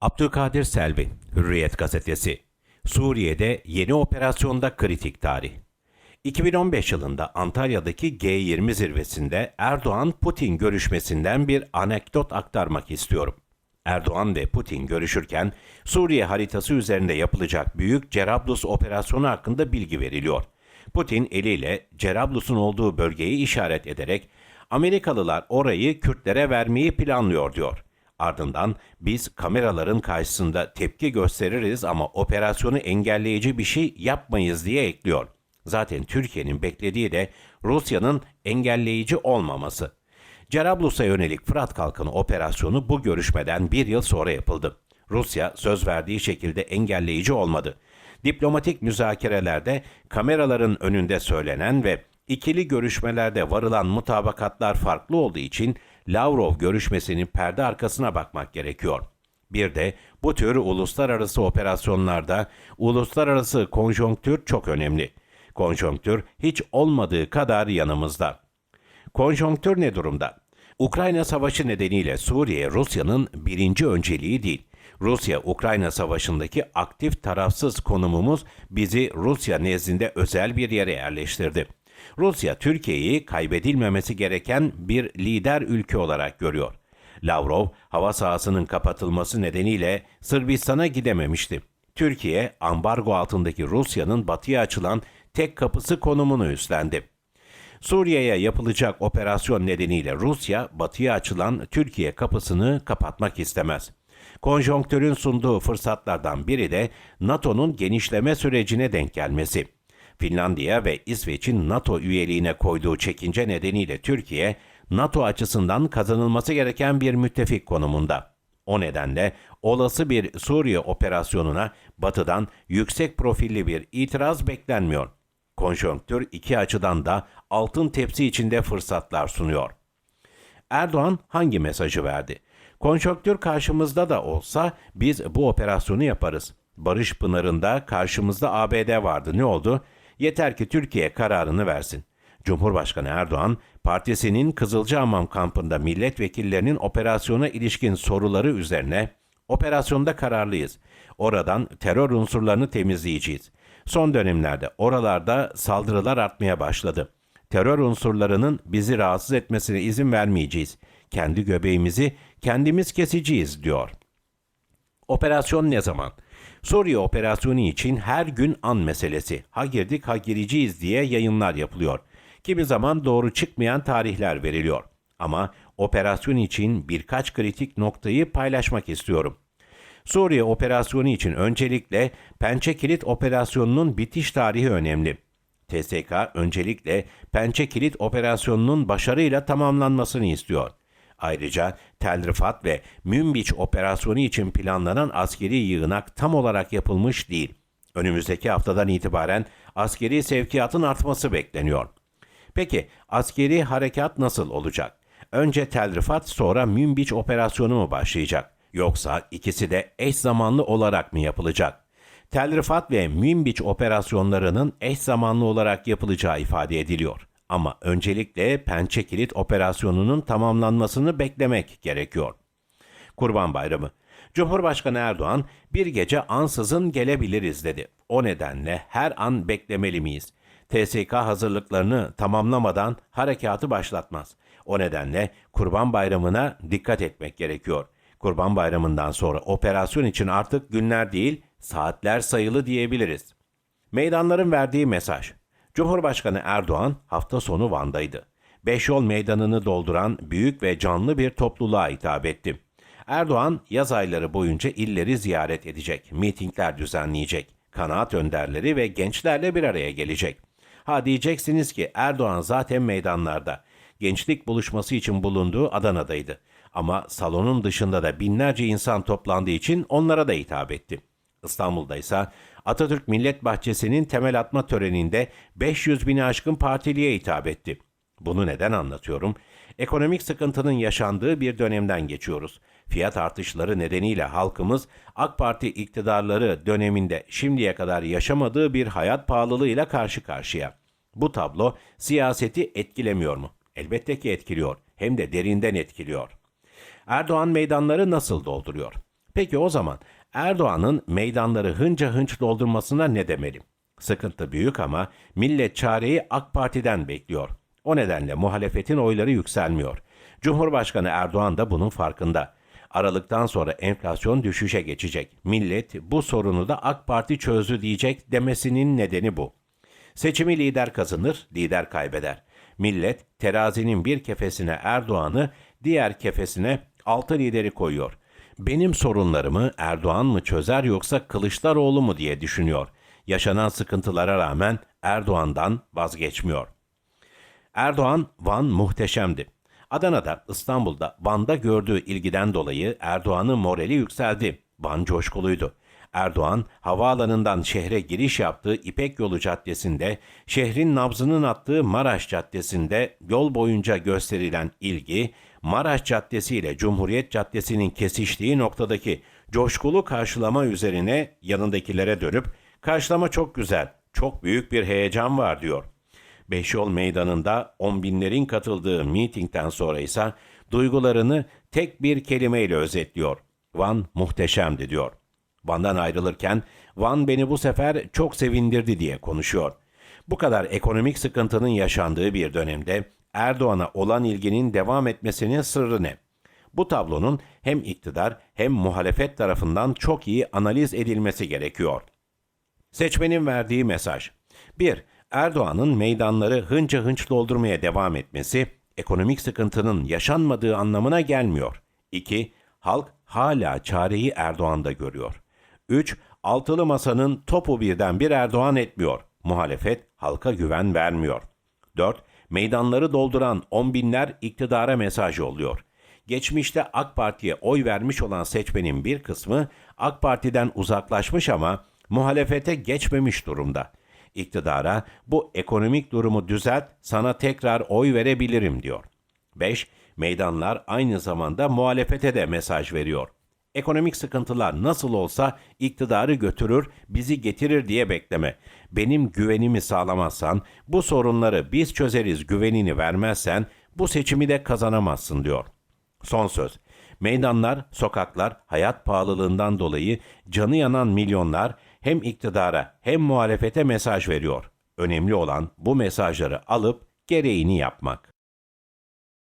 Abdülkadir Selvi, Hürriyet Gazetesi. Suriye'de yeni operasyonda kritik tarih. 2015 yılında Antalya'daki G20 zirvesinde Erdoğan-Putin görüşmesinden bir anekdot aktarmak istiyorum. Erdoğan ve Putin görüşürken Suriye haritası üzerinde yapılacak büyük Cerablus operasyonu hakkında bilgi veriliyor. Putin eliyle Cerablus'un olduğu bölgeyi işaret ederek Amerikalılar orayı Kürtlere vermeyi planlıyor diyor. Ardından biz kameraların karşısında tepki gösteririz ama operasyonu engelleyici bir şey yapmayız diye ekliyor. Zaten Türkiye'nin beklediği de Rusya'nın engelleyici olmaması. Cerablus'a yönelik Fırat Kalkanı operasyonu bu görüşmeden bir yıl sonra yapıldı. Rusya söz verdiği şekilde engelleyici olmadı. Diplomatik müzakerelerde kameraların önünde söylenen ve ikili görüşmelerde varılan mutabakatlar farklı olduğu için Lavrov görüşmesinin perde arkasına bakmak gerekiyor. Bir de bu tür uluslararası operasyonlarda uluslararası konjonktür çok önemli. Konjonktür hiç olmadığı kadar yanımızda. Konjonktür ne durumda? Ukrayna Savaşı nedeniyle Suriye Rusya'nın birinci önceliği değil. Rusya-Ukrayna Savaşı'ndaki aktif tarafsız konumumuz bizi Rusya nezdinde özel bir yere yerleştirdi. Rusya Türkiye'yi kaybedilmemesi gereken bir lider ülke olarak görüyor. Lavrov hava sahasının kapatılması nedeniyle Sırbistan'a gidememişti. Türkiye ambargo altındaki Rusya'nın batıya açılan tek kapısı konumunu üstlendi. Suriye'ye yapılacak operasyon nedeniyle Rusya batıya açılan Türkiye kapısını kapatmak istemez. Konjonktürün sunduğu fırsatlardan biri de NATO'nun genişleme sürecine denk gelmesi. Finlandiya ve İsveç'in NATO üyeliğine koyduğu çekince nedeniyle Türkiye, NATO açısından kazanılması gereken bir müttefik konumunda. O nedenle olası bir Suriye operasyonuna Batı'dan yüksek profilli bir itiraz beklenmiyor. Konjonktür iki açıdan da altın tepsi içinde fırsatlar sunuyor. Erdoğan hangi mesajı verdi? Konjonktür karşımızda da olsa biz bu operasyonu yaparız. Barış Pınarı'nda karşımızda ABD vardı. Ne oldu? Yeter ki Türkiye kararını versin. Cumhurbaşkanı Erdoğan, partisinin Kızılcahamam kampında milletvekillerinin operasyona ilişkin soruları üzerine operasyonda kararlıyız. Oradan terör unsurlarını temizleyeceğiz. Son dönemlerde oralarda saldırılar artmaya başladı. Terör unsurlarının bizi rahatsız etmesine izin vermeyeceğiz. Kendi göbeğimizi kendimiz keseceğiz diyor. Operasyon ne zaman? Suriye operasyonu için her gün an meselesi. Ha girdik ha gireceğiz diye yayınlar yapılıyor. Kimi zaman doğru çıkmayan tarihler veriliyor. Ama operasyon için birkaç kritik noktayı paylaşmak istiyorum. Suriye operasyonu için öncelikle Pençe Kilit operasyonunun bitiş tarihi önemli. TSK öncelikle Pençe Kilit operasyonunun başarıyla tamamlanmasını istiyor. Ayrıca Tel Rifat ve Münbiç operasyonu için planlanan askeri yığınak tam olarak yapılmış değil. Önümüzdeki haftadan itibaren askeri sevkiyatın artması bekleniyor. Peki askeri harekat nasıl olacak? Önce Tel Rifat sonra Münbiç operasyonu mu başlayacak? Yoksa ikisi de eş zamanlı olarak mı yapılacak? Tel Rifat ve Münbiç operasyonlarının eş zamanlı olarak yapılacağı ifade ediliyor. Ama öncelikle Pençe Kilit operasyonunun tamamlanmasını beklemek gerekiyor. Kurban Bayramı Cumhurbaşkanı Erdoğan bir gece ansızın gelebiliriz dedi. O nedenle her an beklemeli miyiz? TSK hazırlıklarını tamamlamadan harekatı başlatmaz. O nedenle Kurban Bayramı'na dikkat etmek gerekiyor. Kurban Bayramı'ndan sonra operasyon için artık günler değil, saatler sayılı diyebiliriz. Meydanların verdiği mesaj. Cumhurbaşkanı Erdoğan hafta sonu Van'daydı. Beşyol meydanını dolduran büyük ve canlı bir topluluğa hitap etti. Erdoğan yaz ayları boyunca illeri ziyaret edecek, mitingler düzenleyecek, kanaat önderleri ve gençlerle bir araya gelecek. Ha diyeceksiniz ki Erdoğan zaten meydanlarda. Gençlik buluşması için bulunduğu Adana'daydı. Ama salonun dışında da binlerce insan toplandığı için onlara da hitap etti. İstanbul'da ise Atatürk Millet Bahçesi'nin temel atma töreninde 500 bini aşkın partiliye hitap etti. Bunu neden anlatıyorum? Ekonomik sıkıntının yaşandığı bir dönemden geçiyoruz. Fiyat artışları nedeniyle halkımız AK Parti iktidarları döneminde şimdiye kadar yaşamadığı bir hayat pahalılığıyla karşı karşıya. Bu tablo siyaseti etkilemiyor mu? Elbette ki etkiliyor. Hem de derinden etkiliyor. Erdoğan meydanları nasıl dolduruyor? Peki o zaman Erdoğan'ın meydanları hınca hınç doldurmasına ne demeli? Sıkıntı büyük ama millet çareyi AK Parti'den bekliyor. O nedenle muhalefetin oyları yükselmiyor. Cumhurbaşkanı Erdoğan da bunun farkında. Aralıktan sonra enflasyon düşüşe geçecek. Millet bu sorunu da AK Parti çözdü diyecek demesinin nedeni bu. Seçimi lider kazanır, lider kaybeder. Millet terazinin bir kefesine Erdoğan'ı, diğer kefesine altı lideri koyuyor. Benim sorunlarımı Erdoğan mı çözer yoksa Kılıçdaroğlu mu diye düşünüyor. Yaşanan sıkıntılara rağmen Erdoğan'dan vazgeçmiyor. Erdoğan Van muhteşemdi. Adana'da, İstanbul'da, Van'da gördüğü ilgiden dolayı Erdoğan'ın morali yükseldi. Van coşkuluydu. Erdoğan, havaalanından şehre giriş yaptığı İpek Yolu Caddesi'nde, şehrin nabzının attığı Maraş Caddesi'nde yol boyunca gösterilen ilgi, Maraş Caddesi ile Cumhuriyet Caddesi'nin kesiştiği noktadaki coşkulu karşılama üzerine yanındakilere dönüp, karşılama çok güzel, çok büyük bir heyecan var diyor. Beşyol Meydanı'nda on binlerin katıldığı mitingden sonra ise duygularını tek bir kelimeyle özetliyor. Van muhteşemdi diyor. Van'dan ayrılırken Van beni bu sefer çok sevindirdi diye konuşuyor. Bu kadar ekonomik sıkıntının yaşandığı bir dönemde Erdoğan'a olan ilginin devam etmesinin sırrı ne? Bu tablonun hem iktidar hem muhalefet tarafından çok iyi analiz edilmesi gerekiyor. Seçmenin verdiği mesaj. 1. Erdoğan'ın meydanları hınca hınç doldurmaya devam etmesi ekonomik sıkıntının yaşanmadığı anlamına gelmiyor. 2. Halk hala çareyi Erdoğan'da görüyor. 3. Altılı masanın topu birden bir Erdoğan etmiyor. Muhalefet halka güven vermiyor. 4. Meydanları dolduran on binler iktidara mesaj yolluyor. Geçmişte AK Parti'ye oy vermiş olan seçmenin bir kısmı AK Parti'den uzaklaşmış ama muhalefete geçmemiş durumda. İktidara bu ekonomik durumu düzelt, sana tekrar oy verebilirim diyor. 5. Meydanlar aynı zamanda muhalefete de mesaj veriyor. Ekonomik sıkıntılar nasıl olsa iktidarı götürür, bizi getirir diye bekleme. Benim güvenimi sağlamazsan, bu sorunları biz çözeriz güvenini vermezsen bu seçimi de kazanamazsın diyor. Son söz. Meydanlar, sokaklar hayat pahalılığından dolayı canı yanan milyonlar hem iktidara hem muhalefete mesaj veriyor. Önemli olan bu mesajları alıp gereğini yapmak.